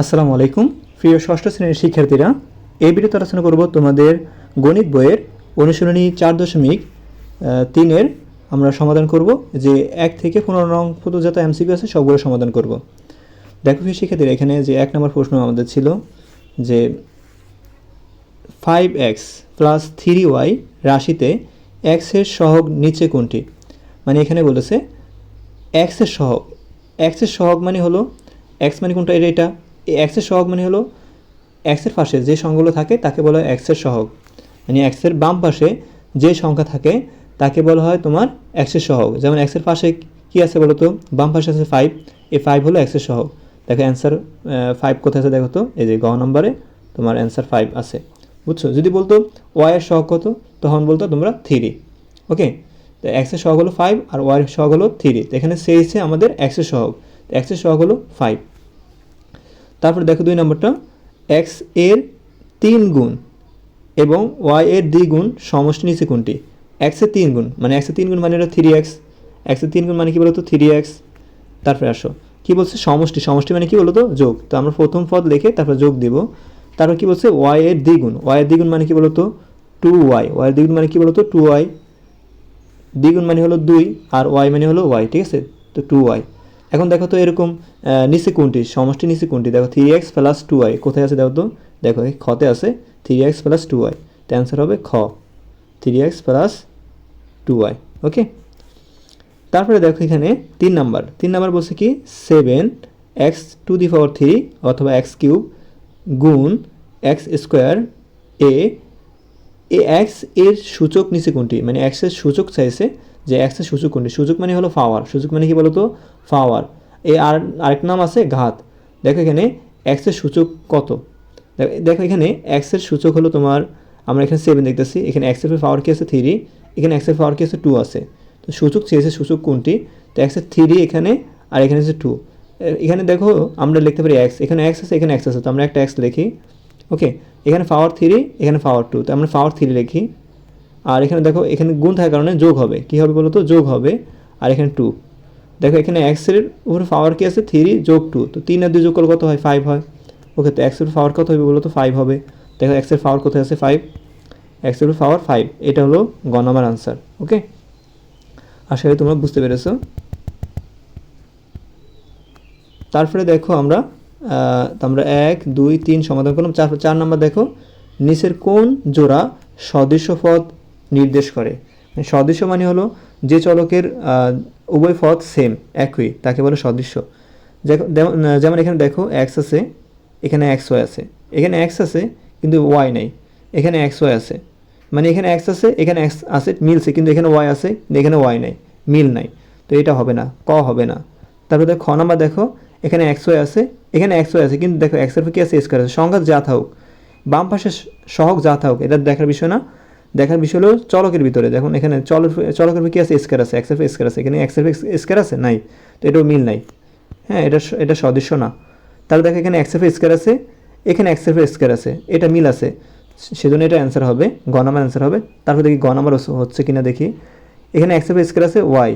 আসসালামু আলাইকুম। প্রিয় ষষ্ঠ শ্রেণির শিক্ষার্থীরা, এই ভিডিওতে আলোচনা করব তোমাদের গণিত বইয়ের অনুশীলনী চার দশমিক তিনের। আমরা সমাধান করব যে এক থেকে পনেরো নং পর্যন্ত যত এমসিকিউ আছে সবগুলো সমাধান করব। দেখো প্রিয় শিক্ষার্থীরা, এখানে যে এক নম্বর প্রশ্ন আমাদের ছিল যে five X plus three Y রাশিতে এক্সের সহগ নিচে কোনটি? মানে এখানে বলেছে এক্সের সহগ। এক্সের সহগ মানে হলো এক্স মানে কোনটা? এটা এটা। এই এক্সের সহগ মানে হলো এক্সের পাশে যে সংখ্যাগুলো থাকে তাকে বলা হয় এক্সের সহগ মানে এক্সের বাম পাশে যে সংখ্যা থাকে তাকে বলা হয় তোমার এক্সের সহগ যেমন এক্সের পাশে কি আছে বলো তো বাম পাশে আছে ফাইভ এই ফাইভ হলো এক্সের সহগ দেখো অ্যান্সার ফাইভ কোথায় আছে দেখো তো এই যে গ নম্বরে তোমার অ্যান্সার ফাইভ আছে বুঝছ যদি বলতো ওয়াই এর সহগ কত তখন বলতো তোমরা থ্রি ওকে তো এক্সের সহগ হলো ফাইভ আর ওয়াই এর সহগ হলো থ্রি এখানে সেইছে আমাদের এক্সের সহগ তো এক্সের সহগ হলো ফাইভ তারপর দেখো দুই নম্বরটা এক্সের তিন গুণ এবং ওয়াই এর দুই গুণ সমষ্টি নিচে কোনটি? এক্সের তিন গুণ মানে এক্সের তিন গুণ মানে হলো থ্রি এক্স এক্সের তিন গুণ মানে কি বলতো? থ্রি এক্স তারপরে আসো, কী বলছে? সমষ্টি সমষ্টি মানে কি বলতো? যোগ। তো আমরা প্রথম পদ লিখে তারপর যোগ দিব। তারপর কী বলছে? ওয়াই এর দ্বিগুণ ওয়াই এর দ্বিগুণ মানে কি বলতো? টু ওয়াই ওয়াই এর দ্বিগুণ মানে কি বলতো? টু ওয়াই দ্বিগুণ মানে হলো দুই আর ওয়াই মানে হলো ওয়াই ঠিক আছে? তো টু ওয়াই এখন দেখো তো এরকম নিচে কোনটি? সমষ্টি নিচে কোনটি? দেখো three X plus two Y কোথায় আছে দেখো তো? দেখো, এই খতে আছে three X plus two Y তো অ্যান্সার হবে খ। Three X plus two Y okay তারপরে দেখো এখানে তিন নাম্বার। তিন নাম্বার বলছে কি? Seven X to the power three অথবা এক্স কিউব গুণ এক্স স্কোয়ার এ এ এক্সের সূচক নিচে কোনটি? মানে এক্সের সূচক চাইছে যে এক্সের সূচক কোনটি? সূচক মানে হলো পাওয়ার সূচক মানে কি বলতো? পাওয়ার এ আর আরেক নাম আছে ঘাত। দেখো এখানে এক্সের সূচক কত? দেখো- এখানে এক্সের সূচক হলো তোমার, আমরা এখানে সেভেন দেখতেছি। এখানে এক্সের পাওয়ার কি আছে? থ্রি এখানে এক্সের পাওয়ার কি আছে? টু আছে। তো সূচক চেয়েছে সূচক কোনটি? তো এক্সের থ্রি এখানে আর এখানে আছে টু এখানে দেখো আমরা লিখতে পারি এক্স এখানে এক্স আছে, এখানে এক্স আছে। তো আমরা একটা এক্স লিখি। ওকে, এখানে পাওয়ার থ্রি এখানে পাওয়ার টু তো আমরা পাওয়ার থ্রি লিখি। আর এখানে দেখো, এখানে গুণ থাকার কারণে যোগ হবে। কী হবে বলো তো যোগ হবে। আর এখানে টু দেখো, এখানে এক্সের উপরে পাওয়ার কি আছে? থ্রি যোগ টু তো তিন আর দুই যোগ করলে কত হয়? ফাইভ হয়। ওকে, তো এক্সের পাওয়ার কত হবে বলো তো ফাইভ হবে। দেখো এক্সের পাওয়ার কোথায় আছে? ফাইভ এক্সের পাওয়ার ফাইভ এটা হলো গ নাম্বার আনসার ওকে? আশা করি তোমরা বুঝতে পেরেছ। তারপরে দেখো আমরা আমরা এক, দুই, তিন সমাধান করলাম। চার চার নাম্বার দেখো, নিচের কোন জোড়া সদৃশ্য পথ নির্দেশ করে? মানে সদৃশ্য মানে হলো যে চলকের উভয় পথ সেম একই, তাকে বলে সদৃশ্য যেমন এখানে দেখো এক্স আছে, এখানে এক্স ওয়াই আছে। এখানে এক্স আছে, কিন্তু ওয়াই নাই। এখানে এক্স ওয়াই আছে। মানে এখানে এক্স আছে, এখানে এক্স আছে, মিলছে, কিন্তু এখানে ওয়াই আছে এখানে ওয়াই নাই, মিল নাই। তো এটা হবে না, ক হবে না। তারপরে খ নাম্বার দেখো এখানে এক্স ওয়াই আছে, এখানে এক্স ওয়াই আছে, কিন্তু দেখো এক্সের উপর কি আছে? স্কোয়ার আছে। সংখ্যা যা থাকুক বাম পাশে সহক যা থাকুক এটা দেখার বিষয় না। দেখার বিষয় হলো চলকের ভিতরে। দেখুন, এখানে চলক চলকের উপর কি আছে? স্কোয়ার আছে এক্সের উপর স্কোয়ার আছে। এখানে এক্সের উপর স্কোয়ার আছে? নাই। তো এটাও মিল নাই। হ্যাঁ এটা এটা সদৃশ্য না। তাহলে দেখো, এখানে এক্সের উপর স্কোয়ার আছে, এখানে এক্সের উপর স্কোয়ার আছে। এটা মিল আছে। সেজন্য এটা অ্যান্সার হবে। গ নাম্বার অ্যান্সার হবে। তারপর দেখি গ নাম্বার হচ্ছে কিনা দেখি। এখানে এক্সের উপর স্কোয়ার আছে ওয়াই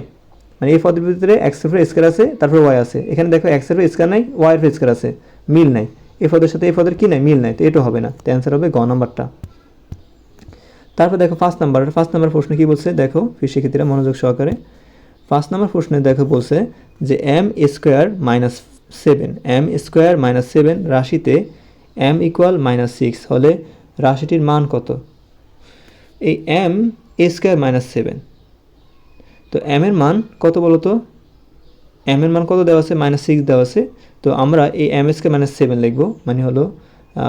মানে এই পদের ভিতরে এক্সের উপর স্কোয়ার আছে, তারপর ওয়াই আছে। এখানে দেখো এক্সের উপর স্কোয়ার নাই ওয়াই এর উপর স্কোয়ার আছে। মিল নাই। এই পদের সাথে এই পদের কি নাই? মিল নাই। তো এটা হবে না। তো অ্যান্সার হবে গ নাম্বারটা। তারপর দেখো ফার্স্ট নাম্বার ফার্স্ট নাম্বার প্রশ্ন কি বলছে? দেখো শিক্ষার্থীরা, মনোযোগ সহকারে। ফার্স্ট নাম্বার প্রশ্নে দেখো বলছে যে M square minus seven M square minus seven রাশিতে এম ইকুয়াল মাইনাস সিক্স হলে রাশিটির মান কত? এই এম স্কোয়ার মাইনাস সেভেন তো এম এর মান কত বলো তো এম এর মান কত দেওয়া আছে? মাইনাস সিক্স দেওয়া আছে। তো আমরা এই এম স্কোয়ার মাইনাস সেভেন লিখব। মানে হলো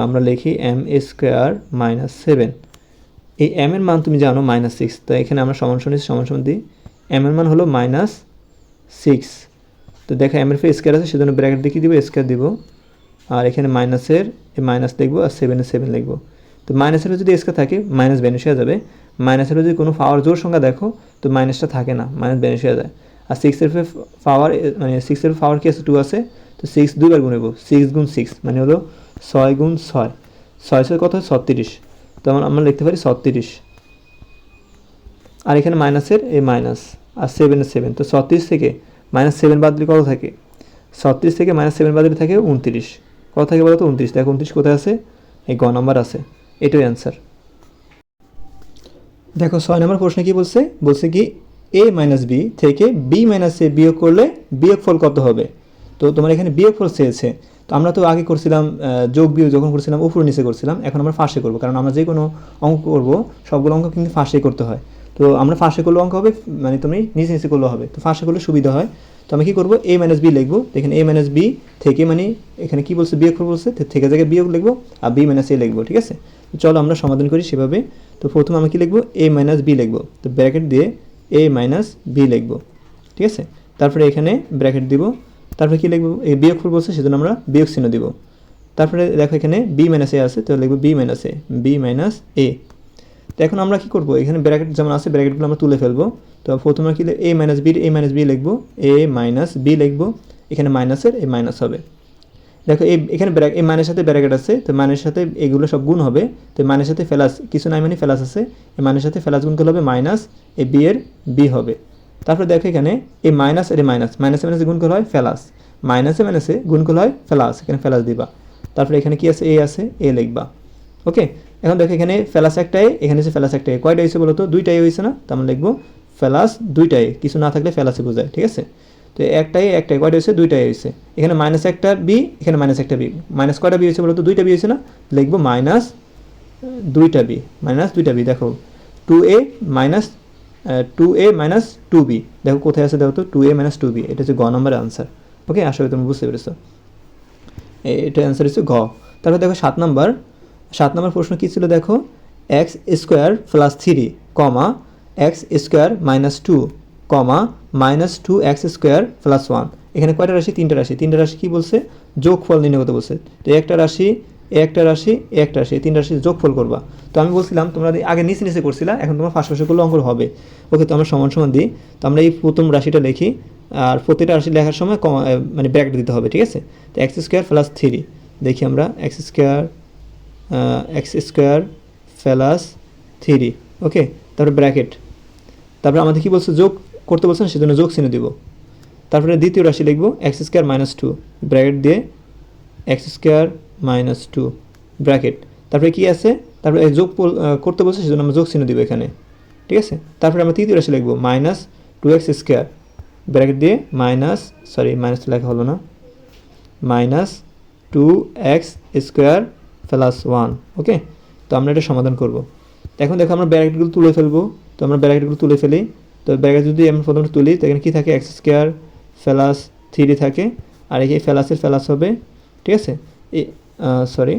আমরা লিখি এম স্কোয়ার মাইনাস সেভেন এই এম এর মান তুমি জানো মাইনাস সিক্স তো এখানে আমরা সমান সমান সমান সমান দিই। এম এর মান হলো মাইনাস সিক্স তো দেখো এম এর ফে স্কোয়ার আছে, সেজন্য ব্র্যাকেট কী দিব? স্কোয়ার দিব। আর এখানে মাইনাসের এই মাইনাস লিখব আর সেভেনের সেভেন লিখব। তো মাইনাসের যদি স্কোয়ার থাকে মাইনাস বেনিশ হয়ে যাবে। মাইনাসের যদি কোনো পাওয়ার জোর সংখ্যা দেখো, তো মাইনাসটা থাকে না মাইনাস বেনিশ হয়ে যায়। আর সিক্সের পাওয়ার মানে সিক্সের পাওয়ার কি আছে? টু আছে। তো সিক্স দুইবার গুণেবো সিক্স গুণ সিক্স মানে হলো ছয় গুণ ছয়। ছয় ছয় কত? হয় ছত্রিশ। তো আমরা লিখতে পারি ছত্রিশ। আর এখানে মাইনাসের এই মাইনাস আর সেভেনের সেভেন তো ছত্রিশ থেকে মাইনাস সেভেন বাদ দিলে কত থাকে? ছত্রিশ থেকে মাইনাস সেভেন বাদ দিলে থাকে উনত্রিশ। কত থাকে বলো তো উনত্রিশ। দেখো উনত্রিশ কোথায় আছে? এই গ নাম্বার আছে। এটাই অ্যান্সার দেখো ছয় নম্বর প্রশ্নে কি বলছে? বলছে কি এ মাইনাস বি থেকে বি মাইনাস এ বিয়োগ করলে বিয়োগফল কত হবে? তো তোমার এখানে বিয়োগফল চেয়েছে। তো আমরা তো আগে করছিলাম যোগ বিয়োগ যখন করছিলাম, উপর নিচে করছিলাম, এখন আমরা ফাঁসে করব। কারণ আমরা যে কোনো অঙ্ক করব, সবগুলো অঙ্ক কিন্তু ফাঁসে করতে হয়। তো আমরা ফাঁসে করলে অঙ্ক হবে মানে তুমি নিচে নিচে করলে হবে। তো ফাঁসে করলে সুবিধা হয়। তো আমি কী করব? এ মাইনাস বি লিখব। এখানে এ মাইনাস বি থেকে মানে এখানে কি বলছে? বিয়োগফল বলছে। থেকে জায়গায় বিয়োগ লিখব আর বি মাইনাস এ লিখব, ঠিক আছে? চলো আমরা সমাধান করি সেভাবে। তো প্রথমে আমি কি লিখব? এ মাইনাস বি লিখব। তো ব্র্যাকেট দিয়ে এ মাইনাস বি লিখব, ঠিক আছে? তারপরে এখানে ব্র্যাকেট দিব। তারপরে কি লিখব? এই বিয়োগফল বলছে, সেজন্য আমরা বিয়োগ চিহ্ন দিব। তারপরে দেখো এখানে বি মাইনাস এ আছে, তো লিখব B minus A B minus A তো এখন আমরা কি করব? এখানে ব্র্যাকেট যেমন আছে ব্র্যাকেটগুলো আমরা তুলে ফেলব। তো প্রথমে কি A minus B A minus B লিখব। এ মাইনাস বি লিখব। এখানে মাইনাসের এ মাইনাস হবে। দেখো, এই এখানে ব্র্যাক এই মানের সাথে ব্র্যাকেট আছে। তো মানের সাথে এগুলো সব গুণ হবে। তো মানের সাথে ফেলাস কিছু নাই মানে ফেলাস আছে। এই মানের সাথে ফেলাস গুণ করলে হবে মাইনাস এই বি এর বি হবে। তারপরে দেখো এখানে এই মাইনাস এর মাইনাস মাইনাসে মাইনাসে গুণ করলে হয় ফেলাস মাইনাসে মাইনাসে গুণ করলে হয় ফেলাস এখানে ফেলাস দিবা। তারপরে এখানে কি আছে? এ আছে। এ লিখবা। ওকে এখন দেখো এখানে ফেলাস একটাই, এখানে হচ্ছে ফেলাস একটাই। কয়টা হয়েছে বলো তো দুইটাই হয়েছে না? তো আমরা লিখব ফেলাস দুইটাই, কিছু না থাকলে ফেলাসে বোঝায়, ঠিক আছে? তো একটাই একটাই, কয়টা হয়েছে? দুইটাই হয়েছে। এখানে মাইনাস একটা বি এখানে মাইনাস একটা বি মাইনাস কয়টা বি হয়েছে বলো তো দুইটা বি হয়েছে না? লিখব মাইনাস দুইটা বি মাইনাস দুইটা বি দেখো। Two A minus two A minus two B দেখো কোথায় আছে দেখো তো? Two A minus two B এটা হচ্ছে গ নম্বরের আনসার ওকে আশা করি তুমি বুঝতে পেরেছ। এটা অ্যান্সার হচ্ছে ঘ তারপর দেখো সাত নম্বর। সাত নম্বর প্রশ্ন কী ছিল দেখো? X square plus three comma X square minus two comma minus two X square plus one এখানে কয়টা রাশি? তিনটা রাশি। তিনটা রাশি কী বলছে? যোগফল নির্ণয় করতে বলছে। তো একটা রাশি একটা রাশি একটা রাশি। এই তিন রাশি যোগফল করবা। তো আমি বলছিলাম, তোমরা আগে নিচে নিচে করছিলা, এখন তোমার ফাঁসে করলে অঙ্ক হবে। ওকে, তো আমরা সমান সমান দিই। তো আমরা এই প্রথম রাশিটা লিখি, আর প্রতিটা রাশি লেখার সময় কমা মানে ব্র্যাকেট দিতে হবে, ঠিক আছে? তো এক্স স্কোয়ার প্লাস থ্রি দেখি আমরা X square X square plus three okay, তারপরে ব্র্যাকেট। তারপরে আমাদের কি বলছে? যোগ করতে বলছেন সেজন্য যোগ চিহ্ন দিব। তারপরে দ্বিতীয় রাশি লিখব X square minus two bracket দিয়ে X square minus two bracket তারপরে কি আছে? তারপরে যোগ করতে বলছে, সেজন্য আমরা যোগ চিহ্ন দিব এখানে। ঠিক আছে? তারপরে আমরা তৃতীয় রাশি লিখব minus two X square bracket দিয়ে মাইনাস সরি মাইনাস লেখা হলো না minus two X square plus one okay তো আমরা এটা সমাধান করব। এখন দেখো আমরা ব্র্যাকেটগুলো তুলে ফেলব। তো আমরা ব্র্যাকেটগুলো তুলে ফেলি। তো ব্র্যাকেট যদি আমরা প্রথমে তুলি, তো এখানে কী থাকে? এক্স স্কোয়ার প্লাস থ্রি থাকে। আর এই ফেলাসের ফেলাস হবে, ঠিক আছে? এই সরি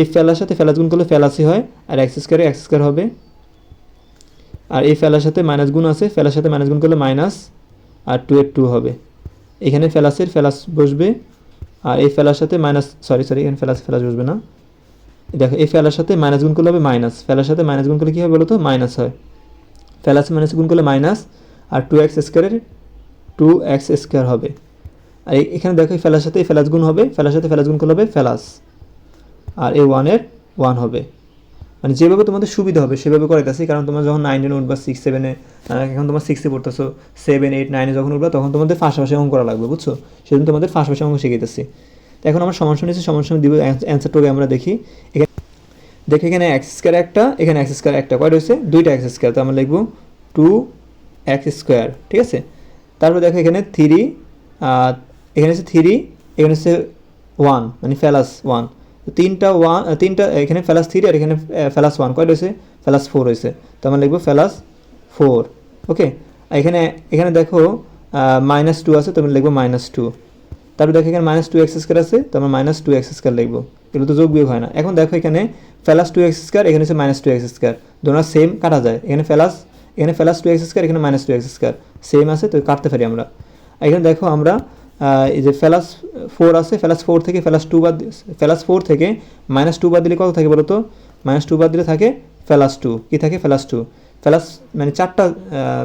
এই ফেলার সাথে ফেলাস গুণ করলে ফেলাসই হয়, আর এক্স স্কোয়ারে এক্স স্কোয়ার হবে। আর এই ফেলার সাথে মাইনাস গুণ আছে ফেলার সাথে মাইনাস গুণ করলে মাইনাস আর টু এর টু হবে। এখানে ফেলাসের ফেলাস বসবে, আর এই ফেলার সাথে মাইনাস সরি সরি এখানে ফেলাস ফেলাস বসবে না। দেখো, এই ফেলার সাথে মাইনাস গুণ করলে হবে মাইনাস ফেলার সাথে মাইনাস গুণ করলে কী হবে বলো তো? মাইনাস হয়। ফেলাস মাইনাস গুণ করলে মাইনাস আর টু এক্স স্কোয়ারের টু এক্স স্কোয়ার হবে। আর এখানে দেখো এই ফেলার সাথে ফেলাস গুণ হবে ফেলার সাথে ফেলাস গুণ করলে হবে ফেলাস আর এই ওয়ানের ওয়ান হবে। মানে যেভাবে তোমাদের সুবিধা হবে, সেভাবে করাইতেছি কারণ তোমরা যখন নাইনে উঠবা সিক্স সেভেনে এখন তোমার সিক্সে পড়তেছো সেভেন এইট নাইনে যখন উঠবা, তখন তোমাদের ফাঁসে অঙ্ক করা লাগবে, বুঝছ? সেজন্য তোমাদের ফাঁসে অঙ্ক শিখাইতেছি। এখন আমরা সমান শুনেছি সমান শুনে দিব অ্যান্সারটুকু আমরা দেখি। এখানে দেখো এখানে এক্স স্কোয়ার একটা, এখানে এক্স স্কোয়ার একটা কয় রয়েছে দুইটা এক্স স্কোয়ার তো আমরা লিখব টু এক্স স্কোয়ার ঠিক আছে? তারপর দেখো এখানে থ্রি এখানে হচ্ছে থ্রি এখানে হচ্ছে ওয়ান মানে ফেলাস ওয়ান তিনটা ওয়ান তিনটা, এখানে ফেলাস থ্রি আর এখানে ফেলাস ওয়ান কয় রয়েছে ফেলাস ফোর রয়েছে তো আমরা লিখব ফেলাস ফোর ওকে এখানে এখানে দেখো মাইনাস টু আছে তো আমরা লিখব মাইনাস টু তারপর দেখো এখানে মাইনাস টু এক্স স্কোয়ার আছে, তো আমরা মাইনাস টু এক্স স্কোয়ার লিখব। এগুলো তো যোগ বিয়োগ হয় না। এখন দেখো এখানে ফেলাস টু এক্স স্কোয়ার এখানে হচ্ছে মাইনাস টু এক্স স্কোয়ার দুটো সেম কাটা যায়। এখানে ফেলাস এখানে ফেলাস টু এক্স স্কোয়ার এখানে minus two X square same আছে, তো কাটতে পারি আমরা। এখানে দেখো আমরা এই যে ফেলাস ফোর আছে, ফেলাস ফোর থেকে ফেলাস টু বাদ ফেলাস ফোর থেকে মাইনাস টু বাদ দিলে কত থাকে বলো তো মাইনাস টু বাদ দিলে থাকে ফেলাস টু কী থাকে? ফেলাস টু ফেলাস মানে চারটা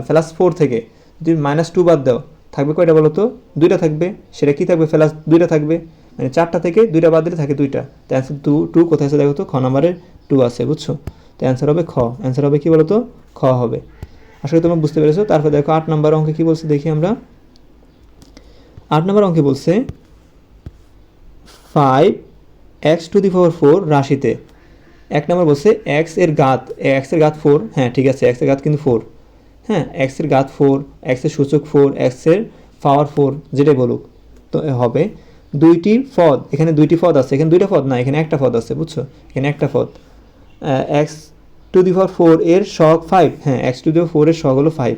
ফেলাস ফোর থেকে। যদি মাইনাস টু বাদ দাও থাকবে কয়টা বলো তো দুইটা থাকবে। সেটা কী থাকবে? ফেলাস দুইটা থাকবে। মানে চারটা থেকে দুইটা বাদ দিলে থাকে দুইটা। তো অ্যান্সার টু টু কোথায় আছে দেখো তো? খ নাম্বারের টু আছে, বুঝছ? তো অ্যান্সার হবে খ। অ্যান্সার হবে কি বলো তো খ হবে। আসলে তোমরা বুঝতে পেরেছ। তারপর দেখো আট নাম্বার অঙ্কে কী বলছে দেখি আমরা। আট নাম্বার অঙ্কে বলছে five X to the power four রাশিতে। এক নম্বর বলছে এক্সের ঘাত এক্সের ঘাত ফোর হ্যাঁ ঠিক আছে এক্সের ঘাত কিন্তু ফোর হ্যাঁ এক্সের ঘাত ফোর এক্সের সূচক ফোর এক্সের পাওয়ার ফোর যেটাই বলুক। তো হবে দুইটি পদ, এখানে দুইটি পদ আছে, এখানে দুইটা পদ না, এখানে একটা পদ আছে, বুঝছ? এখানে একটা পদ। X to the power four এর সহগ ফাইভ হ্যাঁ X to the power four এর সহগ হলো ফাইভ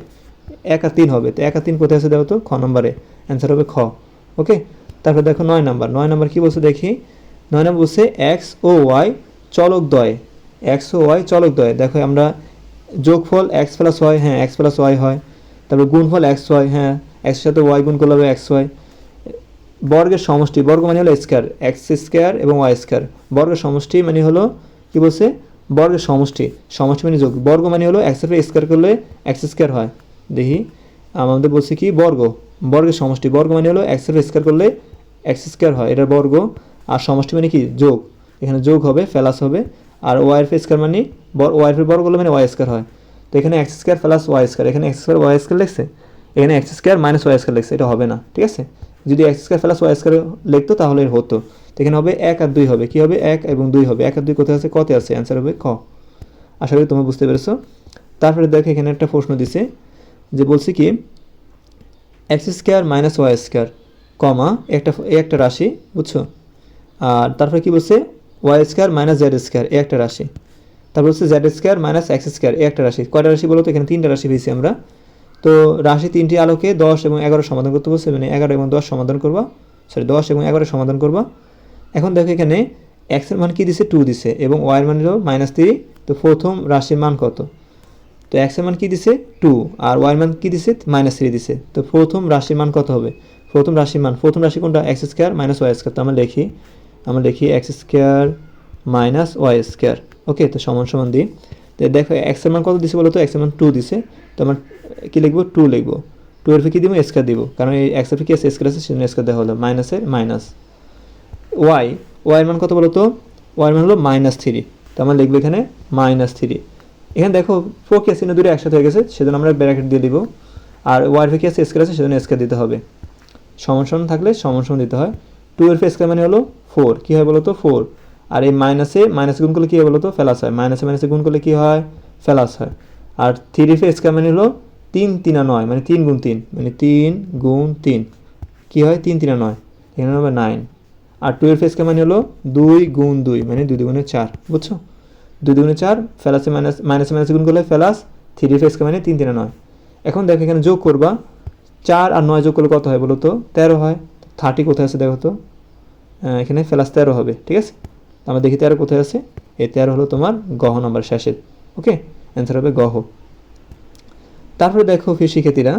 এক আর তিন হবে, তো এক আর তিন কোথায় আছে, দেখো তো? খ নম্বরে। অ্যান্সার হবে খ ওকে তারপর দেখো নয় নাম্বার নয় নাম্বার কী বলছে দেখি? নয় নম্বর বলছে এক্স ও ওয়াই চলক দয় এক্স ও ওয়াই চলক দয়। দেখো আমরা যোগফল এক্স প্লাস ওয়াই হ্যাঁ এক্স প্লাস ওয়াই হয়। তারপর গুণফল এক্স ওয়াই হ্যাঁ এক্সের সাথে ওয়াই গুণ করলে হবে এক্স ওয়াই বর্গের সমষ্টি, বর্গ মানে হলো স্কোয়ার এক্স স্কোয়ার এবং ওয়াই স্কোয়ার বর্গের সমষ্টি মানে হলো, কি বলছে? বর্গের সমষ্টি। সমষ্টি মানে যোগ। বর্গ মানে হলো এক্সের স্কোয়ার করলে এক্স স্কোয়ার হয়। দেখি। আমাদের বলছে কি? বর্গ। বর্গের সমষ্টি, বর্গ মানে হলো এক্সের স্কোয়ার করলে এক্স স্কোয়ার হয়। এটা বর্গ। আর সমষ্টি মানে কি? যোগ। এখানে যোগ হবে প্লাস হবে। আর ওয়াই এর স্কোয়ার মানে ওয়াই এর বর্গ হলে মানে ওয়াই স্কোয়ার হয়। তো এখানে X square plus Y square এখানে এক্স স্কোয়ার ওয়াই স্কোয়ার লিখছে, এখানে X square minus Y square লিখছে, এটা হবে না, ঠিক আছে? যদি X square plus Y square লিখতো তাহলে এর হতো। তো এখানে হবে এক আর দুই হবে, কি হবে? এক এবং দুই হবে। এক আর দুই কোথায় আছে? কতে আছে অ্যান্সার হবে ক। আশা করি তোমরা বুঝতে পেরেছ। তারপরে দেখো এখানে একটা প্রশ্ন দিছে, যে বলছি কি X square minus Y square comma, একটা একটা রাশি, বুঝছ? আর তারপরে কি বলছে Y square minus Z square এ একটা রাশি। তারপর হচ্ছে Z square minus X square এ একটা রাশি। কয়টা রাশি বলো তো এখানে তিনটা রাশি পেয়েছি আমরা। তো রাশি তিনটি আলোকে দশ এবং এগারো সমাধান করতে বলছে মানে এগারো এবং দশ সমাধান করবা। সরি দশ এবং এগারো সমাধান করবা। এখন দেখো এখানে এক্সের মান কি দিছে? টু দিছে, এবং ওয়াইয়ের মান হলো মাইনাস থ্রি তো প্রথম রাশির মান কত? তো এক্সের মান কি দিছে? টু আর ওয়াইয়ের মান কি দিছে? মাইনাস থ্রি দিছে। তো প্রথম রাশির মান কত হবে? প্রথম রাশির মান, প্রথম রাশি কোনটা? X square minus Y square তো আমরা লিখি আমরা লিখি X square minus Y square okay তো সমান সমান দিই। তো দেখো এক্সের মান কত দিছে বলো তো? এক্সের মান টু দিছে। তো আমরা কী লিখব? টু লিখব। টু এর কী দিব স্কোয়ার দিব। কারণ এই এক্সের কি আছে স্কোয়ার আছে, সেজন্য স্কোয়ার দেওয়া হলো। মাইনাসের মাইনাস ওয়াই ওয়াইয়ের মান কত বলো তো? ওয়াইয়ের মান হলো মাইনাস থ্রি তো আমরা লিখব এখানে মাইনাস থ্রি এখানে দেখো প্রক্রিয়া চিহ্ন দুটো একসাথে হয়ে গেছে, সেজন্য আমরা ব্র্যাকেট দিয়ে দিব। আর ওয়াইয়ের কি আছে স্কোয়ার আছে, সেজন্য স্কোয়ার দিতে হবে। সমান সমান থাকলে সমান সমান দিতে হয়। টু এর স্কোয়ার মানে হলো ফোর কী হয় বলো তো ফোর আর এই মাইনাসে মাইনাস গুণ করলে কী হয় বলো তো ফেলাস হয় মাইনাসে মাইনাসে গুণ করলে কী হয়? ফেলাস হয়। আর থ্রি ফে স্কোয়ার মানে হলো তিন, তিনা নয়। মানে তিন গুণ তিন। মানে তিন গুণ তিন। কী হয়? তিন, তিনা নয়। এখানে হবে নাইন আর টুয়েলভ স্কোয়ার মানে হলো দুই গুণ দুই। মানে দুই দুগুণে চার। বুঝছ? দুই দুগুণে চার ফেলাসে মাইনাস মাইনাসে মাইনাসে গুণ করলে ফেলাস থ্রি ফে স্কোয়ার মানে তিন, তিনা নয়। এখন দেখো এখানে যোগ করবা। চার আর নয় যোগ করলে কত হয় বলো তো তেরো হয়। থার্টি কোথায় আছে দেখো তো? এখানে ফেলাস তেরো হবে, ঠিক আছে? আমরা দেখি তেরো কোথায় আছে? এই তেরো হলো তোমার গহ নাম্বার শেষের, ওকে? অ্যান্সার হবে গহ। তারপরে দেখো ফির শিক্ষার্থীরা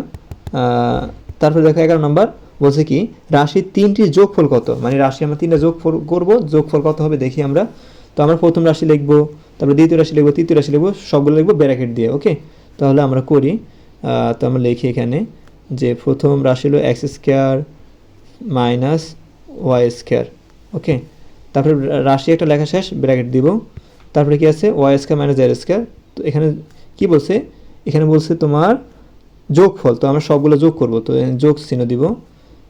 তারপরে দেখো এগারো নম্বর, বলছে কি, রাশির তিনটি যোগফল কত? মানে রাশি আমরা তিনটা যোগফল করব, যোগফল কত হবে দেখি আমরা। তো আমরা প্রথম রাশি লিখব, তারপরে দ্বিতীয় রাশি লিখব, তৃতীয় রাশি লিখব, সবগুলো লিখব ব্যারাকেট দিয়ে, ওকে? তাহলে আমরা করি তো আমরা লিখি এখানে যে প্রথম রাশি হলো X square minus Y square okay তারপরে রাশি একটা লেখা শেষ ব্র্যাকেট দিব। তারপরে কি আছে? Y square minus Z square তো এখানে কি বলছে? এখানে বলছে তোমার যোগফল। তো আমরা সবগুলো যোগ করব। তো যোগ চিহ্ন দিব।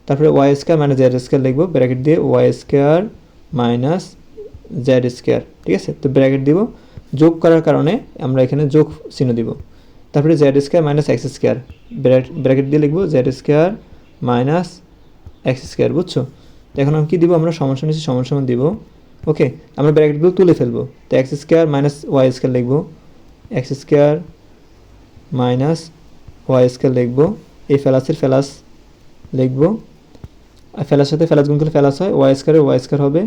তারপরে Y square minus Z square লিখব ব্র্যাকেট দিয়ে Y square minus Z square ঠিক আছে? তো ব্র্যাকেট দিব। যোগ করার কারণে আমরা এখানে যোগ চিহ্ন দিব। তারপরে Z square minus X square bracket দিয়ে লিখব Z square minus X square বুঝছ? তো এখন আমি কী দিব? আমরা সমান সমান সমান সমান দিব। ওকে আমরা ব্র্যাকেটগুলো তুলে ফেলব। তো X square minus Y square লিখব। X square minus Y square লিখব। এই ফেলাসের ফেলাস লিখব। আর ফেলার সাথে ফেলাস গুণ করলে ফেলাস হয়। ওয়াই স্কোয়ারে ওয়াই স্কোয়ার হবে।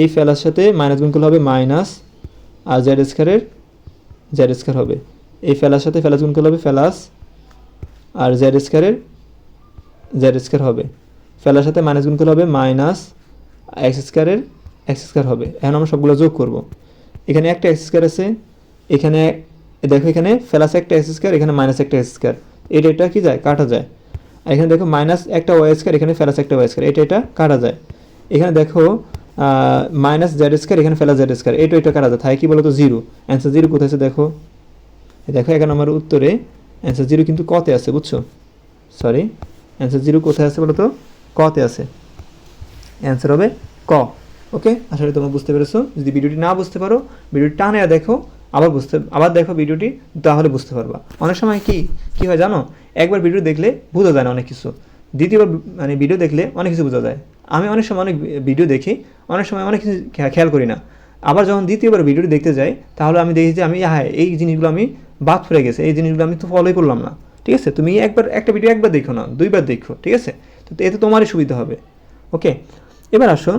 এই ফেলার সাথে মাইনাস গুণ করলে হবে মাইনাস আর জেড স্কোয়ারের জেড স্কোয়ার হবে। এই ফেলার সাথে ফেলাস গুণ করলে হবে ফেলাস আর জেড স্কোয়ারের জেড স্কোয়ার হবে। ফেলার সাথে মাইনাস গুণ করলে হবে মাইনাস এক্স স্কোয়ারের এক্স স্কোয়ার হবে। এখন আমরা সবগুলো যোগ করব। এখানে একটা এক্স স্কোয়ার আছে, এখানে, দেখো এখানে ফেলাস একটা এক্স স্কোয়ার এখানে মাইনাস একটা এক্স স্কোয়ার এটা এটা কি যায়? কাটা যায়। আর এখানে দেখো মাইনাস একটা ওয়াই স্কোয়ার এখানে ফেলাস একটা ওয়াই স্কোয়ার এটা এটা কাটা যায়। এখানে দেখো মাইনাস জেড স্কোয়ার এখানে ফেলাস জেড স্কোয়ার এটা এটা কাটা যায়। তাই কি বলতো? জিরো অ্যান্সার জিরো কোথায় আছে দেখো? দেখো এগারো নম্বর উত্তরে অ্যান্সার জিরো কিন্তু কতে আছে, বুঝছ? সরি অ্যান্সার জিরো কোথায় আছে বলো তো কতে আছে। অ্যান্সার হবে ক। ওকে করি তোমরা বুঝতে পেরেছ। যদি ভিডিওটি না বুঝতে পারো, ভিডিওটি টানে দেখো, আবার বুঝতে, আবার দেখো ভিডিওটি, তাহলে বুঝতে পারবা। অনেক সময় কি কি হয় জানো? একবার ভিডিও দেখলে বোঝা যায় না অনেক কিছু। দ্বিতীয়বার মানে ভিডিও দেখলে অনেক কিছু বোঝা যায়। আমি অনেক সময় অনেক ভিডিও দেখি, অনেক সময় অনেক কিছু খেয়াল করি না। আবার যখন দ্বিতীয়বার ভিডিওটি দেখতে যাই, তাহলে আমি দেখি যে আমি হ্যাঁ এই জিনিসগুলো আমি বাদ ফিরে গেছে। এই জিনিসগুলো আমি তো ফলোই করলাম না। ঠিক আছে? তুমি একবার, একটা ভিডিও একবার দেখো না, দুইবার দেখো, ঠিক আছে? তো এতে তোমারই সুবিধা হবে ওকে এবার আসো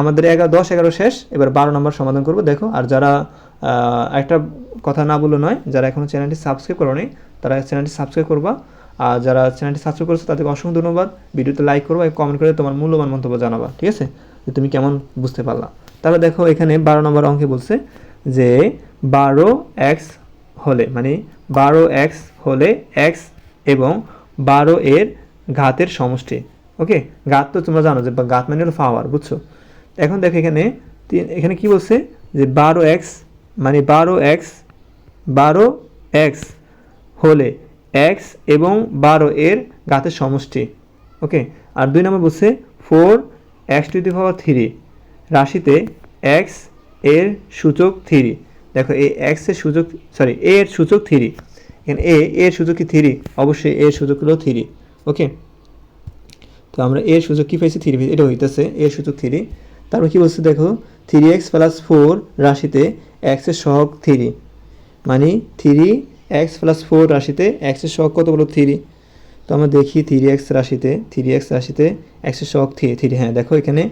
আমাদের এগারো, দশ, এগারো শেষ, এবার বারো নম্বর সমাধান করব। দেখো, আর যারা একটা কথা না বলে নয়, যারা এখনও চ্যানেলটি সাবস্ক্রাইব করো তারা চ্যানেলটি সাবস্ক্রাইব করবা। আর যারা চ্যানেলটি সাবস্ক্রাইব করেছ, তাদেরকে অসংখ্য ধন্যবাদ। ভিডিওতে লাইক করবা এবং কমেন্ট করে তোমার মূল্যবান মন্তব্য জানাবা, ঠিক আছে? যে তুমি কেমন বুঝতে পারলা। তাহলে দেখো, এখানে বারো নম্বর অঙ্কে বলছে যে বারো এক্স হলে মানে বারো এক্স হলে এক্স এবং বারো এর ঘাতের সমষ্টি। ওকে? ঘাত তো তোমরা জানো যে ঘাত মানে হলো পাওয়ার বুঝছ? এখন দেখো এখানে এখানে কি বলছে? যে বারো এক্স মানে বারো এক্স বারো এক্স হলে এক্স এবং বারো এর ঘাতের সমষ্টি। ওকে? আর দুই নম্বর বলছে four X to the power three রাশিতে এক্সের সূচক থ্রি দেখো এই এক্সের সরি এ এর সূচক থ্রি এখানে এ এর সূচক কি থ্রি অবশ্যই এর সূচক হলো থ্রি ওকে তো আমরা এর সূচক কী পাইছি থ্রি এটা হইতেছে এর সূচক থ্রি তারপর কী বলছে দেখো থ্রি এক্স প্লাস ফোর রাশিতে এক্সের সহগ থ্রি মানে থ্রি এক্স প্লাস ফোর রাশিতে এক্সের সহগ কত বলো থ্রি তো আমরা দেখি থ্রি এক্স রাশিতে থ্রি এক্স রাশিতে এক্সের সহগ থ্রি থ্রি হ্যাঁ দেখো এখানে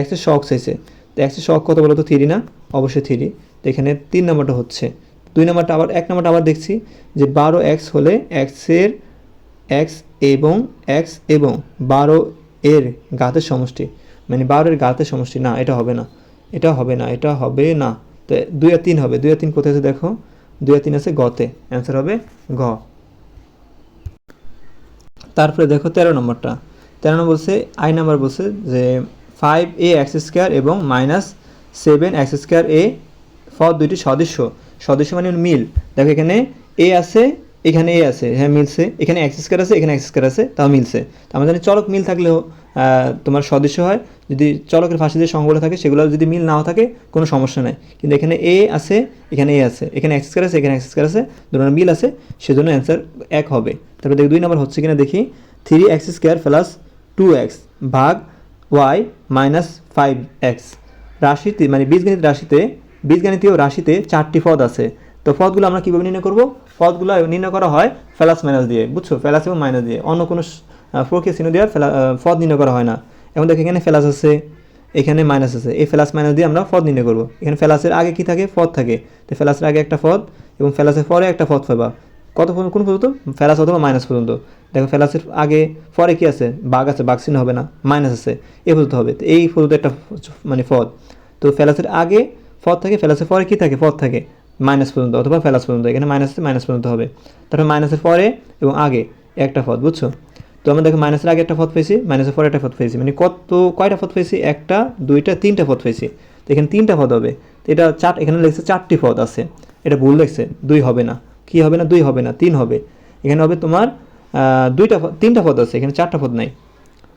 এক্সের সহগ চাইছে। তো এক্সের সহগ কত বলো তো থ্রি না? অবশ্যই থ্রি এখানে তিন নম্বরটা হচ্ছে। দুই নম্বরটা আবার, এক নম্বরটা আবার দেখছি যে বারো এক্স হলে এক্সের এক্স এবং এক্স এবং বারো এর গাতের সমষ্টি। মানে বারোর গাতের সমষ্টি, না, এটা হবে না। এটা হবে না, এটা হবে না। তো দুই আর তিন হবে। দুই আর তিন কোথায় আছে দেখো? দুই আর তিন আছে গতে। অ্যান্সার হবে গ। তারপরে দেখো তেরো নম্বরটা। তেরো নম্বর বলছে, আই নাম্বার বলছে যে ফাইভ এ এক্স স্কোয়ার এবং মাইনাস সেভেন এক্স স্কোয়ার এ ফর দুইটি সদস্য। সদস্য মানে মিল। দেখো এখানে এ আছে, এখানে এ আছে। হ্যাঁ মিলছে। এখানে এক্স স্কোয়ার আছে, এখানে এক্স স্কোয়ার আছে, তাও মিলছে। তো আমরা জানি চলক মিল থাকলেও তোমার সদস্য হয়। যদি চলকের ফাঁসি যে সংখ্যাগুলো থাকে সেগুলো যদি মিল নাও থাকে, কোনো সমস্যা নাই। কিন্তু এখানে এ আছে, এখানে এ আছে। এখানে এক্স স্কোয়ার আছে, এখানে এক্স স্কোয়ার আছে। ধরনের মিল আছে, সেজন্য অ্যান্সার এক হবে। তারপরে দেখি দুই নম্বর হচ্ছে কিনা দেখি। Three X square plus two X ভাগ ওয়াই মাইনাস ফাইভ এক্স রাশিতে মানে বীজগণিত রাশিতে বীজগণিতীয় রাশিতে চারটি পদ আছে। তো পদগুলো আমরা কীভাবে নির্ণয় করব? পদগুলো নির্ণয় করা হয় ফেলাস মাইনাস দিয়ে, বুঝছ? ফেলাস এবং মাইনাস দিয়ে। অন্য কোনো প্রক্রিয়া চিহ্ন দিয়ে ফেলা পদ নির্ণয় করা হয় না। এখন দেখো এখানে ফেলাস আছে, এখানে মাইনাস আছে। এই ফেলাস মাইনাস দিয়ে আমরা পদ নির্ণয় করব। এখানে ফেলাসের আগে কি থাকে? পদ থাকে। তো ফেলাসের আগে একটা পদ এবং ফেলাসের পরে একটা পদ পাবা। কত কোন পর্যন্ত? ফেলাস অথবা মাইনাস পর্যন্ত। দেখো ফেলাসের আগে, পরে কি আছে? বাঘ আছে, বাঘ চিহ্ন হবে না। মাইনাস আছে। এই পর্যন্ত হবে। তো এই পর্যন্ত একটা মানে পদ। তো ফেলাসের আগে পদ থাকে ফেলাসের পরে কি থাকে? পদ থাকে। মাইনাস পর্যন্ত, অথবা ফেলাস পর্যন্ত, এখানে মাইনাস মাইনাস পর্যন্ত হবে। তারপর মাইনাসের পরে এবং আগে একটা পদ, বুঝছ? তো আমরা দেখো মাইনাসের আগে একটা পদ পেয়েছি, মাইনাসের পরে একটা পদ পেয়েছি। মানে কত, কয়টা পদ পেয়েছি? একটা, দুইটা, তিনটা পদ পেয়েছি। তো এখানে তিনটা পদ হবে। তো এটা চার, এখানে লিখছে চারটি পদ আছে। এটা ভুল লিখছে দুই হবে না। কি হবে না? দুই হবে না, তিন হবে। এখানে হবে তোমার দুইটা তিনটা পদ আছে, এখানে চারটা পদ নাই।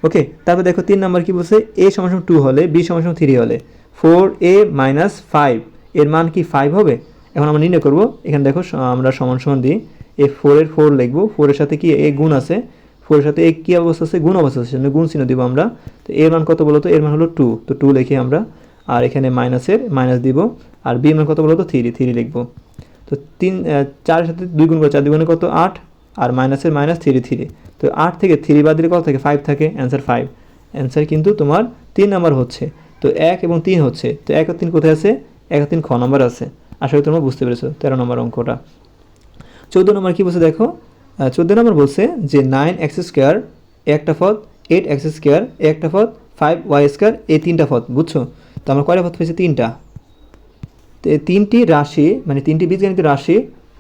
ওকে, তারপর দেখো তিন নম্বর কি বলছে? এ সমান টু হলে, বি সমান থ্রি হলে। Four A minus five. এর মান কি ফাইভ হবে? এখন আমরা নির্ণয় করব। এখানে দেখো আমরা সমান সমান দিই। এ ফোরের ফোর লিখব। ফোরের সাথে কি? এ গুণ আছে। ফোরের সাথে এ কী অবস্থা আছে? গুণ অবস্থা আছে। সেজন্য গুণ চিহ্ন দিব আমরা। তো এর মান কত বলো তো এর মান হলো টু তো টু লিখি আমরা। আর এখানে মাইনাসের মাইনাস দিব। আর বি মান কত বলো তো থ্রি থ্রি লিখব। তো তিন চারের সাথে দুই গুণ করে চার দুই গুণে কত? আট। আর মাইনাসের মাইনাস থ্রি থ্রি তো আট থেকে থ্রি বাদ দিলে কত থাকে? ফাইভ থাকে। অ্যান্সার ফাইভ অ্যান্সার কিন্তু তোমার তিন নাম্বার হচ্ছে। তো এক এবং তিন হচ্ছে, তো এক তিন কোথায় আছে? এক তিন খ নম্বর আছে। আশা করি তোমরা বুঝতে পেরেছ, তেরো নম্বর অঙ্কটা। চৌদ্দ নম্বর কী বলছে দেখো? চোদ্দ নম্বর বলছে যে নাইন এক্স স্কোয়ার একটা পদ এইট এক্স স্কোয়ার একটা পদ ফাইভ ওয়াই স্কোয়ার এই তিনটা পদ, বুঝছ? তো আমরা কয়টা পদ পেয়েছি? তিনটা। তো এই তিনটি রাশি মানে তিনটি বীজগণিত রাশি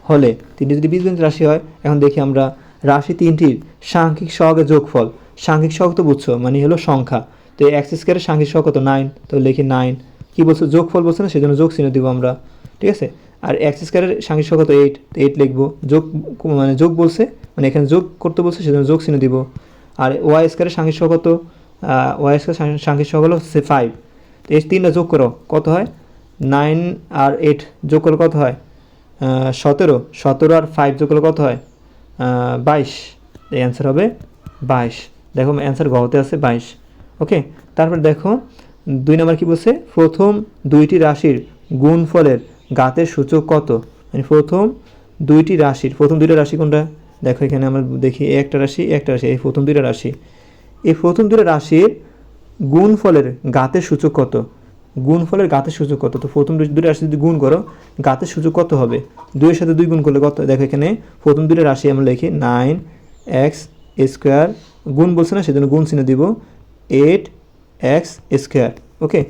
হলে, তিনটি যদি বীজগণিত রাশি হয়, এখন দেখি আমরা রাশি তিনটির সাংখ্যিক সহগের যোগফল। সাংখ্যিক সহগ তো বুঝছ মানে হলো সংখ্যা। তো এই এক্স স্কোয়ারের সাংখ্যিক সহগ কত নাইন তো লিখি নাইন কী বলছো? যোগফল বলছে না? সেজন্য যোগ চিহ্ন দিব আমরা। ঠিক আছে? আর এক্স স্কোয়ারের সাংখ্যিক সহগ কত এইট তো এইট লিখব। যোগ মানে যোগ বলছে মানে এখানে যোগ করতে বলছে, সেজন্য যোগ চিহ্ন দিব। আর ওয়াই স্কোয়ারের সাংখ্যিক সহগ কত ওয়াই স্কোয়ার সাংখ্যিক সহগ হলো সে ফাইভ তো এই তিনটা যোগ করো, কত হয়? নাইন আর এইট যোগ করলে কত হয়? সতেরো। সতেরো আর ফাইভ যোগ করলে কত হয়? বাইশ। এই অ্যান্সার হবে বাইশ। দেখো অ্যান্সার গহতে আছে বাইশ। ওকে তারপর দেখো, দুই নম্বর কি বলছে? প্রথম দুইটি রাশির গুণফলের গাতের সূচক কত? মানে প্রথম দুইটি রাশির, প্রথম দুইটা রাশি কোনটা? দেখো এখানে আমরা দেখি একটা রাশি একটা রাশি, এই প্রথম দুইটা রাশি। এই প্রথম দুইটা রাশির গুণফলের গাতের সূচক কত? গুণফলের গাতের সূচক কত? তো প্রথম দুইটা রাশি যদি গুণ করো, গাতের সূচক কত হবে? দুইয়ের সাথে দুই গুণ করলে কত? দেখো এখানে, প্রথম দুইটা রাশি আমরা লিখি, নাইন এক্স স্কোয়ার, গুণ বলছে না, সেজন্য গুণ চিহ্ন দিব। Eight X square. ওকে?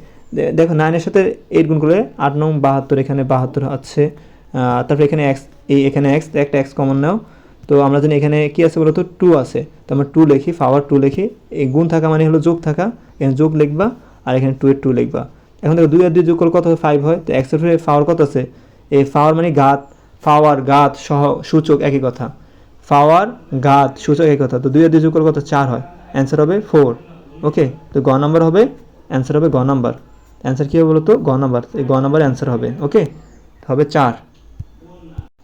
দেখো, নাইনের সাথে এইট গুণ করলে আট নং বাহাত্তর, এখানে বাহাত্তর আছে। তারপরে এখানে এক্স, এই এখানে এক্স একটা এক্স কমন নাও। তো আমরা জানি এখানে কি আছে বলতো? টু আছে। তো আমরা টু লিখি, পাওয়ার টু লিখি। এই গুণ থাকা মানে হলো যোগ থাকা। এখানে যোগ লিখবা আর এখানে টু এর টু লিখবা। এখন দেখো, দুই আর দুই যোগ করলে কত ফাইভ হয়। তো এক্সের উপরে পাওয়ার কত আছে? এই পাওয়ার মানে ঘাত, পাওয়ার, ঘাত সহ সূচক একই কথা। পাওয়ার, ঘাত, সূচক একই কথা। তো দুই আর দুই যোগ করলে কত? চার হয়। অ্যান্সার হবে ফোর ওকে, তো গ নাম্বার হবে অ্যান্সার হবে গ নাম্বার। অ্যান্সার কী হবে বলো তো গ নাম্বার। এই গ নাম্বার অ্যান্সার হবে, ওকে? হবে চার।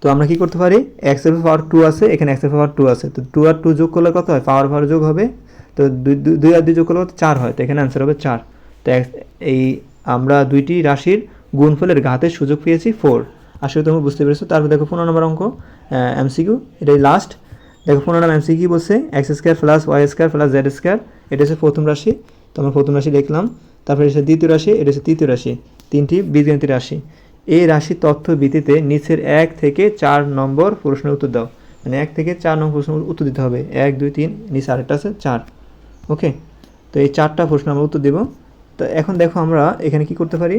তো আমরা কি করতে পারি? এক্সের পাওয়ার টু আছে, এখানে এক্সের পাওয়ার টু আছে। তো টু আর টু যোগ করলে কত হয়? পাওয়ার পাওয়ার যোগ হবে। তো দুই আর দুই যোগ করলে কত? চার হয়, তো এখানে অ্যান্সার হবে চার। তো এই আমরা দুইটি রাশির গুণফলের ঘাতের সুযোগ পেয়েছি ফোর আসলে তোমরা বুঝতে পেরেছ? তারপর দেখো পনেরো নম্বর অঙ্ক এমসিকিউ এটাই লাস্ট দেখো পনেরো নম্বর এমসিকিউ বলছে X square plus Y square plus Z square এটা হচ্ছে প্রথম রাশি, তো আমরা প্রথম রাশি লিখলাম তারপরে এসে দ্বিতীয় রাশি, এটা হচ্ছে তৃতীয় রাশি, তিনটি বীজগণিত রাশি। এই রাশির তথ্য ভিত্তিতে নিচের এক থেকে চার নম্বর প্রশ্নের উত্তর দাও মানে এক থেকে চার নম্বর প্রশ্নের উত্তর দিতে হবে, এক, দুই, তিন, নিচে আরেকটা আছে, চার, ওকে? তো এই চারটা প্রশ্ন আমরা উত্তর দেব। তো এখন দেখো আমরা এখানে কি করতে পারি?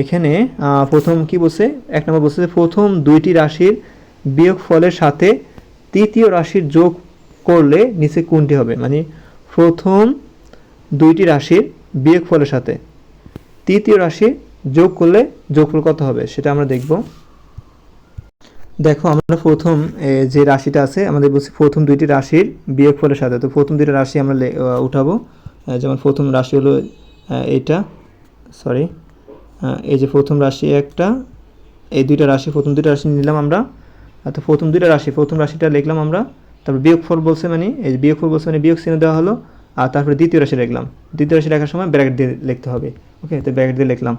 এখানে প্রথম কি বলছে? এক নম্বর বলছে প্রথম দুইটি রাশির বিয়োগ ফলের সাথে তৃতীয় রাশির যোগ করলে নিচে কোনটি হবে? মানে প্রথম দুইটি রাশির বিয়োগ ফলের সাথে। তৃতীয় রাশি যোগ করলে যোগফল কত হবে? সেটা আমরা দেখব। দেখো, আমরা প্রথম যে রাশিটা আছে আমাদের বলছি প্রথম দুইটি রাশির বিয়োগ ফলের সাথে। তো প্রথম দুইটা রাশি আমরা উঠাবো। যেমন প্রথম রাশি হলো এইটা সরি এই যে প্রথম রাশি একটা, এই দুইটা রাশি, প্রথম দুইটা রাশি নিলাম আমরা। তো প্রথম দুইটা রাশি, প্রথম রাশিটা লিখলাম আমরা, তারপর বিয়োগফল বলছে মানে এই বিয়োগফল বলছে মানে বিয়োগ চিহ্ন দেওয়া হলো, আর তারপরে দ্বিতীয় রাশি লিখলাম। দ্বিতীয় রাশি লেখার সময় ব্র্যাকেট দিয়ে লিখতে হবে ওকে তো ব্র্যাকেট দিয়ে লিখলাম।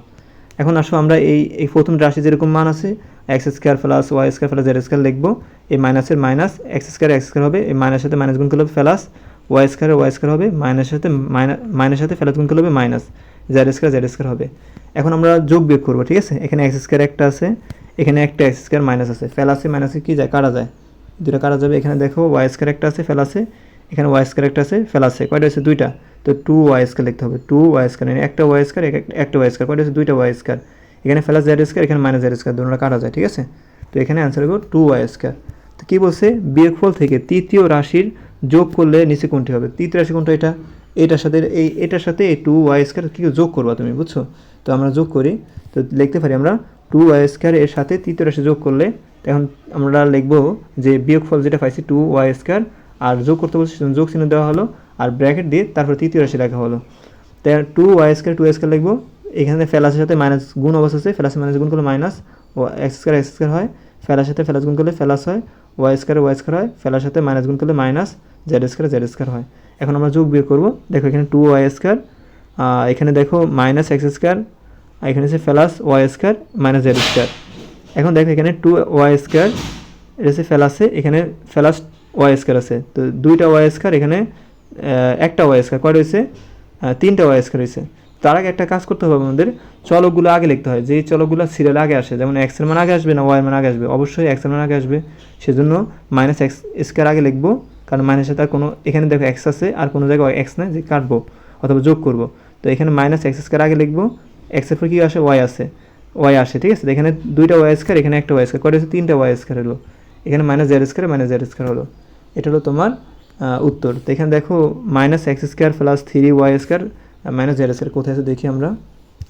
এখন আসো আমরা এই এই প্রথম রাশি যেরকম মান আছে X square plus Y square plus Z square লিখব, এই মাইনাসের minus X square X square হবে, এই মাইনাসের সাথে মাইনাস গুণ করলে plus Y square Y square হবে মাইনাসের সাথে মাইনাসের সাথে প্লাস গুণ করলে হবে minus Z square Z square হবে। এখন আমরা যোগ বিয়োগ করব, ঠিক আছে? এখানে এক্স স্কোয়ার একটা আছে, এখানে একটা এক্স স্কোয়ার মাইনাস আছে। ফেলাসে মাইনাসে কি যায়? কাটা যায়। দুটা কাটা যাবে, এখানে দেখো ওয়াই স্কোয়ার একটা আছে ফেলাসে এখানে ওয়াই স্কোয়ার একটা আছে ফেলাসে কয়টা আছে দুইটা। তো টু ওয়াই স্কোয়ার লিখতে হবে। টু ওয়াই স্কোয়ার একটা ওয়াই স্কোয়ার একটা ওয়াই স্কোয়ার কয়টা আছে দুইটা ওয়াই স্কোয়ার এখানে প্লাস জেড স্কোয়ার এখানে মাইনাস জেড স্কোয়ার দুটো কাটা যায়, ঠিক আছে? তো এখানে অ্যান্সার হবে টু ওয়াই স্কোয়ার তো কী বলছে? বিয়োগফল থেকে তৃতীয় রাশির যোগ করলে নিচে কোনটি হবে? তৃতীয় রাশি কোনটা এটা? এটার সাথে, এই, এটার সাথে এই টু ওয়াই স্কোয়ার কী যোগ করবা তুমি, বুঝছ? তো আমরা যোগ করি। তো লিখতে পারি আমরা টু ওয়াই স্কোয়ার এর সাথে তৃতীয় রাশি যোগ করলে এখন আমরা লিখব যে বিয়োগফল যেটা পাইছি টু ওয়াই স্কোয়ার আর যোগ করতে বলছি যোগ চিহ্ন দেওয়া হলো, আর ব্র্যাকেট দিয়ে তারপর তৃতীয় রাশি লেখা হলো। তাই two Y square two square লিখব। এখানে ফেলাসের সাথে মাইনাস গুণ অবস্থা আছে ফেলাসে মাইনাস গুণ করলে মাইনাস ও এক্স স্কোয়ার এক্স স্কোয়ার হয়। ফেলার সাথে ফেলাস গুণ করলে ফেলাস হয়। ওয়াই স্কোয়ার ওয়াই স্কোয়ার হয়। ফেলার সাথে মাইনাস গুণ করলে minus Z square Z square হয়। এখন আমরা যোগ বিয়োগ করব। দেখো এখানে টু ওয়াই স্কোয়ার এখানে দেখো মাইনাস এক্স স্কোয়ার এখানে হচ্ছে plus Y square minus Z square এখন দেখো এখানে টু ওয়াই স্কোয়ার এটা হচ্ছে ফেলাসে, এখানে ফেলাস ওয়াই স্কোয়ার আছে। তো দুইটা ওয়াই স্কোয়ার এখানে একটা ওয়াই স্কোয়ার কয় রয়েছে তিনটা ওয়াই স্কোয়ার রয়েছে তার আগে একটা কাজ করতে হবে আমাদের, চলকগুলো আগে লিখতে হয়। যেই চলকগুলো সিরিয়াল আগে আসে, যেমন এক্সের মান আগে আসবে না ওয়াই মান আগে আসবে, অবশ্যই এক্সের মান আগে আসবে। সেজন্য মাইনাস এক্স স্কোয়ার আগে লিখব। কারণ মাইনাসে তার কোনো, এখানে দেখো এক্স আছে আর কোনো জায়গায় এক্স নাই, যে কাটবো অথবা যোগ করব। তো এখানে মাইনাস এক্স স্কোয়ার আগে লিখব এক্সের পর কী আসে? ওয়াই আছে ওয়াই আসে, ঠিক আছে? এখানে দুইটা ওয়াই স্কোয়ার এখানে একটা ওয়াই স্কোয়ার হচ্ছে তিনটা ওয়াই স্কোয়ার হলো। এখানে minus Z square minus Z square হলো। এটা হলো তোমার উত্তর। তো এখানে দেখো minus X square plus three Y square minus Z square কোথায় আছে দেখি আমরা?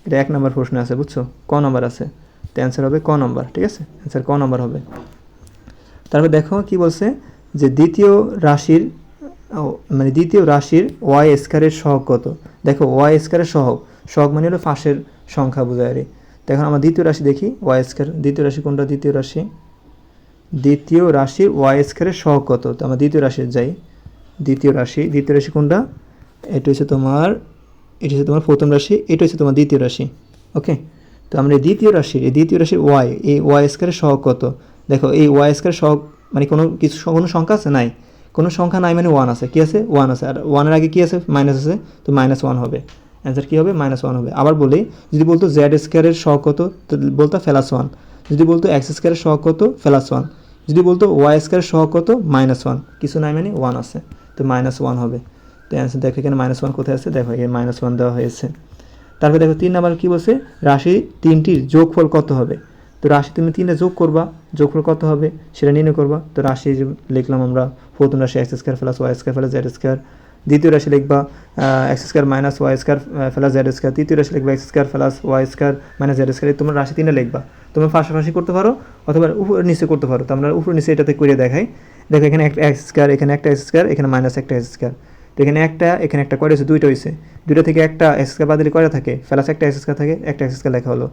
এটা এক নম্বর প্রশ্ন আছে, বুঝছ? ক নম্বর আছে? তো অ্যান্সার হবে ক নম্বর ঠিক আছে? অ্যান্সার ক নম্বর হবে। তারপর দেখো কি বলছে? যে দ্বিতীয় রাশির মানে দ্বিতীয় রাশির ওয়াই স্কোয়ারের সহগ কত? দেখো ওয়াই স্কোয়ারের সহগ সহগ মানে হলো ফাঁসের সংখ্যা, বোঝায় আর এখন আমরা দ্বিতীয় রাশি দেখি ওয়াই স্কোয়ার, দ্বিতীয় রাশি কোনটা? দ্বিতীয় রাশি। দ্বিতীয় রাশির ওয়াই স্কোয়ারের সহগ কত? তো আমরা দ্বিতীয় রাশির যাই। দ্বিতীয় রাশি দ্বিতীয় রাশি কোনটা? এটা হচ্ছে তোমার, এটা হচ্ছে তোমার প্রথম রাশি, এটা হচ্ছে তোমার দ্বিতীয় রাশি। ওকে? তো আমরা দ্বিতীয় রাশি এই দ্বিতীয় রাশির ওয়াই এই ওয়াই স্কোয়ারের সহগ কত? দেখো, এই ওয়াই স্কোয়ারের সহগ মানে কোনো কিছু কোনো সংখ্যা আছে? নাই। কোনো সংখ্যা নাই মানে ওয়ান আছে। কি আছে? ওয়ান আছে। আর ওয়ানের আগে কি আছে? মাইনাস আছে। তো মাইনাস ওয়ান হবে। অ্যান্সার কী হবে? মাইনাস ওয়ান হবে। আবার বলি, যদি বলতো জেড স্কোয়ারের সহগ কত? তো বলতো ফেলাস ওয়ান যদি বলতো এক্স স্কোয়ারের সহগ কত? ফেলাস ওয়ান যদি বলতো ওয়াই স্কোয়ারের সহগ কত? মাইনাস ওয়ান কিছু নাই মানে ওয়ান আছে। তো মাইনাস ওয়ান হবে। তো অ্যান্সার দেখো এখানে মাইনাস ওয়ান কোথায় আছে? দেখো এখানে মাইনাস ওয়ান দেওয়া হয়েছে। তারপরে দেখো তিন নাম্বার কী বলছে? রাশি তিনটির যোগফল কত হবে? তো রাশি তুমি তিনটা যোগ করবা। যোগফল কত হবে সেটা নির্ণয় করবা। তো রাশি লিখলাম আমরা, প্রথম রাশি X square plus Y square plus Z square দ্বিতীয় রাশি লিখবা X square minus Y square plus Z square তৃতীয় রাশি লিখবা X square plus Y square minus Z square তোমরা রাশি তিনটা লিখবা। তোমরা পাশাপাশি করতে পারো অথবা উপর নিচে করতে পারো। তো আমরা উপর নিচে এটাতে করে দেখাই। দেখো এখানে একটা এক্স স্কোয়ার এখানে একটা এক্স স্কোয়ার এখানে মাইনাস একটা এক্স স্কোয়ার তো এখানে একটা এখানে একটা কয়টা হয়েছে দুইটা হয়েছে দুইটা থেকে একটা এক্স স্কোয়ার বাদলে কয়টা থাকে? ফেলাস একটা এক্স স্কোয়ার থাকে, একটা এক্স স্কোয়ার লেখা হলো।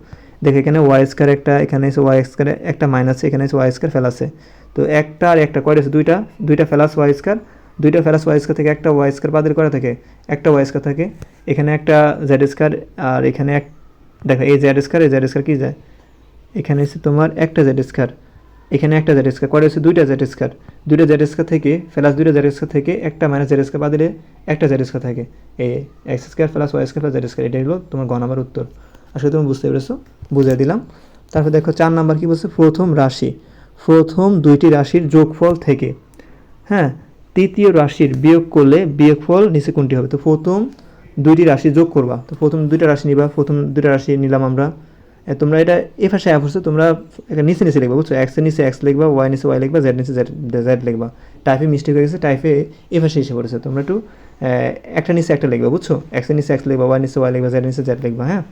দেখো এখানে ওয়াই স্কোয়ার একটা, এখানে এসে ওয়াই স্কোয়ার একটা মাইনাস এখানে এসে ওয়াই স্কোয়ার ফেলাসে। তো একটা আর একটা কয়টা হয়েছে দুইটা। দুইটা ফেলাস ওয়াই স্কোয়ার দুইটা ফেলাস ওয়াই স্কোয়ার থেকে একটা ওয়াই স্কোয়ার বাদলে করা থাকে? একটা ওয়াই স্কোয়ার থাকে। এখানে একটা জেড স্কোয়ার আর এখানে এক, দেখো এই জেড স্কোয়ার এই জেড স্কোয়ার কী যায়? এখানে এসে তোমার একটা জেড স্কোয়ার এখানে একটা জেড স্কোয়ার কয়টা হচ্ছে? দুইটা জেড স্কোয়ার দুইটা জেড স্কোয়ার থেকে প্লাস দুইটা জেড স্কোয়ার থেকে একটা মাইনাস জেড স্কোয়ার বাদ দিলে একটা জেড স্কোয়ার থাকে। এই X square plus Y square plus Z square এটাই হলো তোমার গ নাম্বার উত্তর। আসলে তুমি বুঝতে পেরেছ? বুঝিয়ে দিলাম। তারপর দেখো চার নাম্বার কী বলছে? প্রথম রাশি। প্রথম দুইটি রাশির যোগফল থেকে। হ্যাঁ তৃতীয় রাশির বিয়োগ করলে বিয়োগফল নিচে কোনটি হবে? তো প্রথম দুইটি রাশি যোগ করবা। তো প্রথম দুইটা রাশি নিবা প্রথম দুইটা রাশি নিলাম আমরা। এ, তোমরা এটা এ ভাষা অ্যাপ হচ্ছে, তোমরা নিচে নিচে লিখবা, বুঝছ? এক্সের নিচে এক্স লিখবা ওয়াই নিচে ওয়াই লিখবা জেড নিচে জেড জেড লিখবা। টাইপে মিস্টেক হয়ে গেছে টাইপে এ ভাষা এসে পড়েছে। তোমরা একটু একটা নিচে একটা লিখবা, বুঝছ? এক্সের নিচে এক্স লিখবা ওয়াই নিচে ওয়াই লিখবা জেড নিচে জেড লিখবা হ্যাঁ?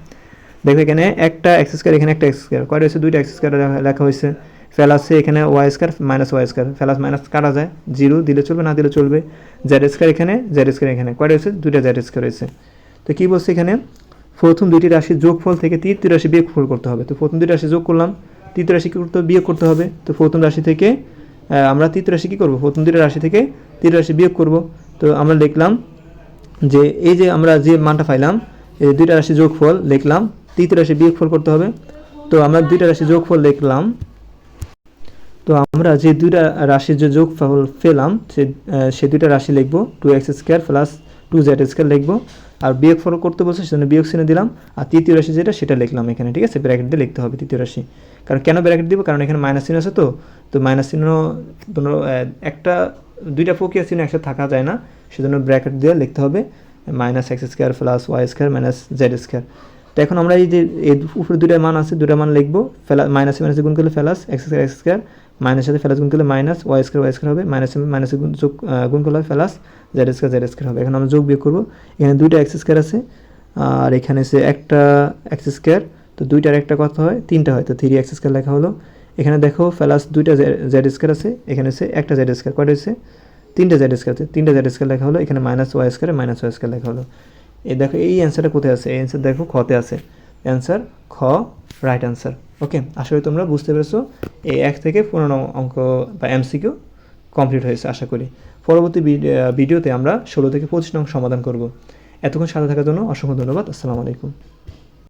দেখবে এখানে একটা এক্স স্কোয়ার এখানে একটা এক্স স্কোয়ার কয়টা হয়েছে? দুইটা এক্স স্কোয়ার লেখা হয়েছে। ফেলাসে এখানে Y square minus Y square plus minus কাটা যায়। জিরো দিলে চলবে, না দিলে চলবে। জেড স্কোয়ার এখানে জেড স্কোয়ার এখানে। কয়টা হয়েছে? দুইটা জেড স্কোয়ার হয়েছে। তো কী বলছে এখানে? প্রথম দুইটি রাশির যোগফল থেকে তৃতীয় রাশি বিয়োগফল করতে হবে। তো প্রথম দুইটি রাশি যোগ করলাম, তৃতীয় রাশি কী করতে বিয়োগ করতে হবে। তো প্রথম রাশি থেকে আমরা তৃতীয় রাশি কী করব? প্রথম দুইটা রাশি থেকে তৃতীয় রাশি বিয়োগ করব। তো আমরা লিখলাম যে, এই যে আমরা যে মানটা পাইলাম, এই দুইটা রাশি যোগফল লিখলাম, তৃতীয় রাশি বিয়োগফল করতে হবে। তো আমরা দুইটা রাশি যোগফল লিখলাম। তো আমরা যে দুইটা রাশির যে যোগফল পেলাম, সে দুইটা রাশি লিখব two X square plus two Z square লিখব। আর বিয়োগ ফল করতে বলছে, সেজন্য বিয়োগ চিহ্ন দিলাম। আর তৃতীয় রাশি যেটা, সেটা লিখলাম এখানে, ঠিক আছে? ব্র্যাকেট দিয়ে লিখতে হবে তৃতীয় রাশি। কারণ কেন ব্র্যাকেট দিব? কারণ এখানে মাইনাস চিহ্ন আছে তো। তো মাইনাস চিহ্ন একটা, দুইটা প্রক্রিয়া চিহ্ন একসাথে থাকা যায় না। সেজন্য ব্র্যাকেট দিয়ে লিখতে হবে minus X square plus Y square minus Z square তো এখন আমরা এই যে, এই উপরে দুটা মান আছে দুটা মান লিখব। ফেলা মাইনাসে মাইনাসে গুণ করলে plus X square X square মাইনাসের সাথে ফেলাস গুণ করলে minus Y square Y square হবে, মাইনাসে মাইনাসে যোগ গুণ করলে plus Z square Z square হবে। এখন আমরা যোগ বিয়োগ করব। এখানে দুইটা এক্স স্কোয়ার আছে, আর এখানে সে একটা এক্স স্কোয়ার তো দুইটার একটা কত হয়? তিনটা হয়। তো থ্রি এক্স স্কোয়ার লেখা হলো। এখানে দেখো ফেলাস দুইটা জেড স্কোয়ার আছে, এখানে সে একটা জেড স্কোয়ার কয়টা হয়েছে? তিনটা জেড স্কোয়ার আছে। তিনটা জেড স্কোয়ার লেখা হলো। এখানে minus Y square minus Y square লেখা হলো। এই দেখো, এই অ্যান্সারটা কোথায় আছে? এই অ্যান্সার দেখো খতে আছে। অ্যান্সার খ রাইট অ্যান্সার ওকে আসলে তোমরা বুঝতে পেরেছ। এই এক থেকে পনেরো অঙ্ক বা এমসিকিউ কমপ্লিট হয়েছে, আশা করি। পরবর্তী ভিডি- ভিডিওতে আমরা ষোলো থেকে পঁচিশ নং সমাধান করব। এতক্ষণ সাথে থাকার জন্য অসংখ্য ধন্যবাদ। আসসালামু আলাইকুম।